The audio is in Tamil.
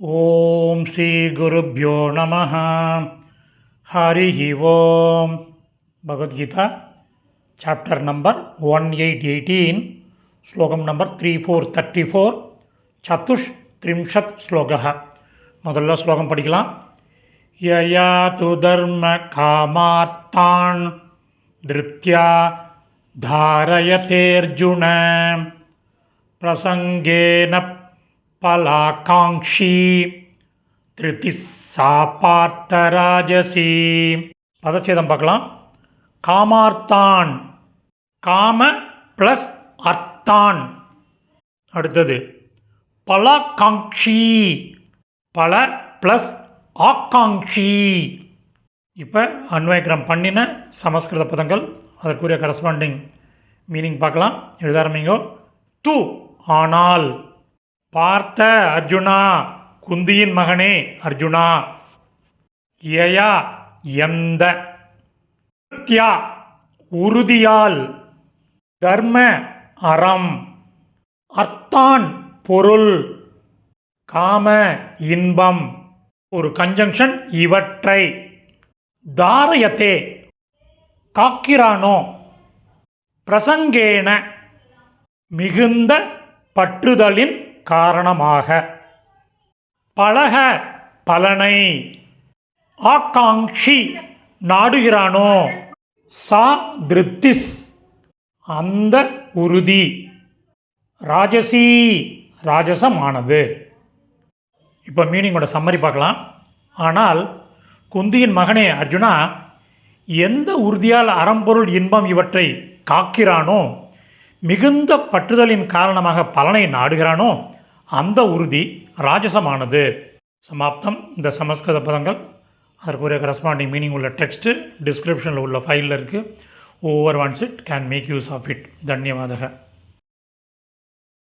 ॐ श्रीगुरुभ्यो नमः हरिः ओम् Bhagavadgita chapter number one eight eighteen ஸ்லோகம் number three four thirty four சத்துஷ்திரிம்ஷத் ஸ்லோகः முதல்ல ஸ்லோகம் படிக்கலாம் யயா து தர்ம காமார்த்தான் திருத்யா धारयतेऽर्जुन प्रसङ्गेन பலாகாங்ஷி திருதிசா பார்த்தராஜசி பதச்சேதம் பார்க்கலாம். காமார்த்தான். காம ப்ளஸ் அர்த்தான். அடுத்தது பலாகாங்ஷி பல ப்ளஸ் ஆக்காங்ஷி. இப்போ அன்வயக்கிரம் பண்ணின சமஸ்கிருத பதங்கள் அதற்குரிய கரஸ்பாண்டிங் மீனிங் பார்க்கலாம். எழுத ஆரம்பிங்கோ. து ஆனால். பார்த்த அர்ஜுனா குந்தியின் மகனே அர்ஜுனா. யயா எந்த? தியா உறுதியால். தர்ம அறம். அர்த்தான் பொருள். காம இன்பம். ஒரு கன்ஜங்ஷன் இவற்றை. தாரயத்தே. காக்கிறானோ பிரசங்கேன. மிகுந்த பற்றுதலின் காரணமாக. பழக பலனை. ஆக்காங்ஷி நாடுகிறானோ? சா திருத்திஸ். அந்த உறுதி. ராஜசி ராஜசமானது. இப்போ மீனிங்கோட சம்மரி பார்க்கலாம். ஆனால் குந்தியின் மகனே அர்ஜுனா எந்த உறுதியால் அறம்பொருள் இன்பம் இவற்றை காக்கிறானோ மிகுந்த பற்றுதலின் காரணமாக பலனை நாடுகிறானோ அந்த உறுதி ராஜசமானது. சமாப்தம். இந்த சமஸ்கிருத பதங்கள் அதற்குரிய கரஸ்பாண்டிங் மீனிங் உள்ள டெக்ஸ்ட்டு டிஸ்கிரிப்ஷனில் உள்ள ஃபைலில் இருக்குது over once it can make use of it தன்யவாதக.